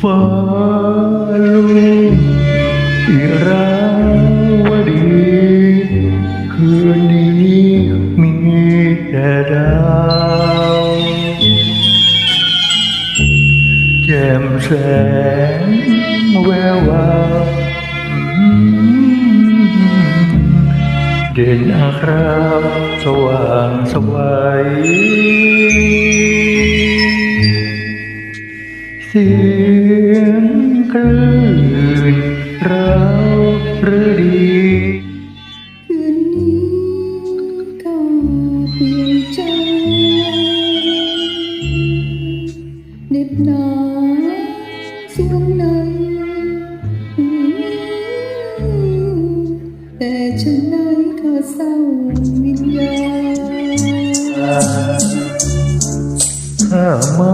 ฟ้าลุงอิราวดี คืนนี้มีแต่ดาวแจ่มแสงแวววาว เด่นอาครามสว่างสวัยเสียงคลื่นเราหรือดีคืนนี้ก็เพียงใจเหน็บหนาวสวงในแต่ฉันไหน เศร้าวิญญาณข้ามา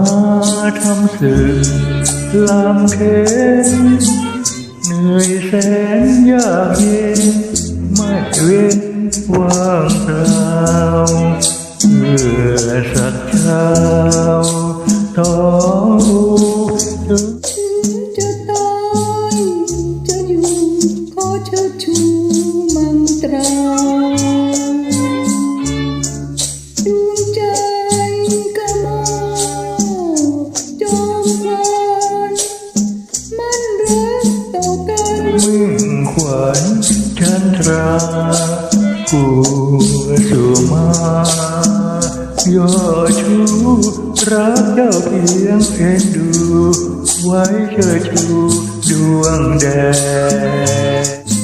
ทำสื่อลามเข็นเหนื่อยแสนยากเย็นไม่เว้นว่างเปล่าเพื่อสักเช้าท้องรู้ถึงจะตายจะอยู่ขอเชิดชูมังตรา ย่อชูรักเจ้าเพียงเอ็นดู ไว้เชิดชูดวงแดง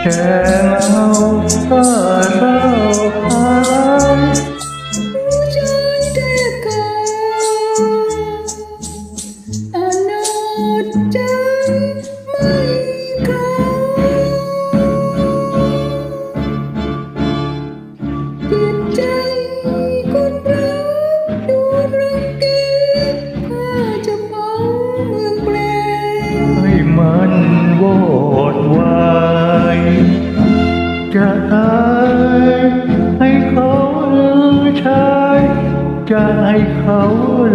แค่ จะให้เขา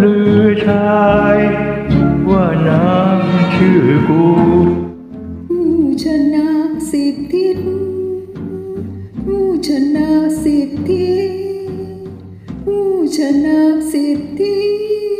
ลือชาย ว่านางชื่อกูผู้ชนะสิทธิผู้ชนะสิทธิผู้ชนะสิทธิ